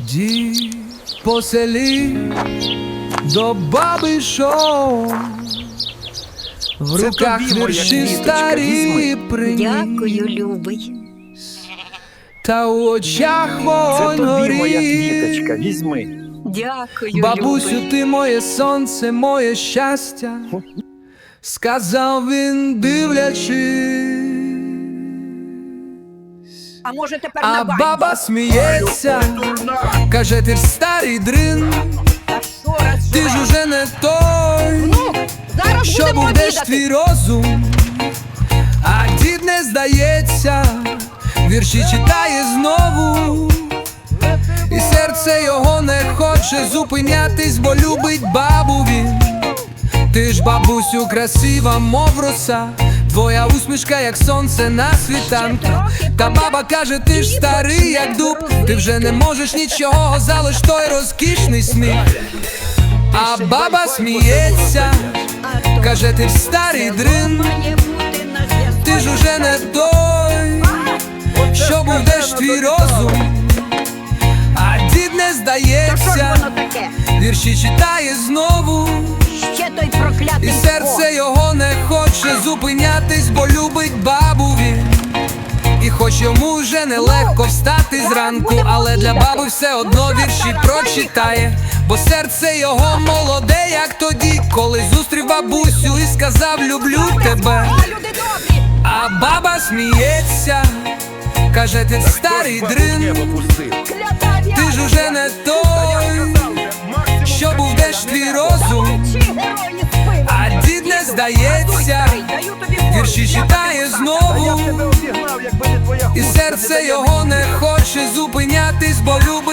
Дід по селі до баби шов. В Це руках тобі, моя вірші квіточка, старі візьми. приніс, Дякую, любий. та у очах Це вогонь тобі, моя горить. квіточка, візьми. Дякую, Бабусю, любий. ти моє сонце, моє щастя, сказав він, дивлячись. А може тепер А на баню? баба сміється, каже, ти ж старий дрин, Та що раз ти ж уже не той. Ну, зараз Що будемо будеш обідати. твій розум, а дід не здається, вірші читає знову, і серце його не хоче зупинятись, бо любить бабу він. Ти ж, бабусю, красива, мов роса, твоя усмішка, як сонце на світанку. Та баба каже, ти ж старий, як дуб, ти вже не можеш нічого, залиш той розкішний сміх. А баба сміється. Каже, ти ж старий дрин, ти ж уже не той, що будеш твій розум, а дід не здається, вірші читає знову, і серце його зупинятись, бо любить бабу він. І хоч йому вже нелегко встати зранку, але для баби все одно вірші прочитає, бо серце його молоде, як тоді, коли зустрів бабусю і сказав люблю тебе. А баба сміється, каже, ти старий дрин, ти ж уже не той, що був будеш твій розум, а дід не здається. Вірші читає знову, і серце його не хоче зупинятись, бо любить.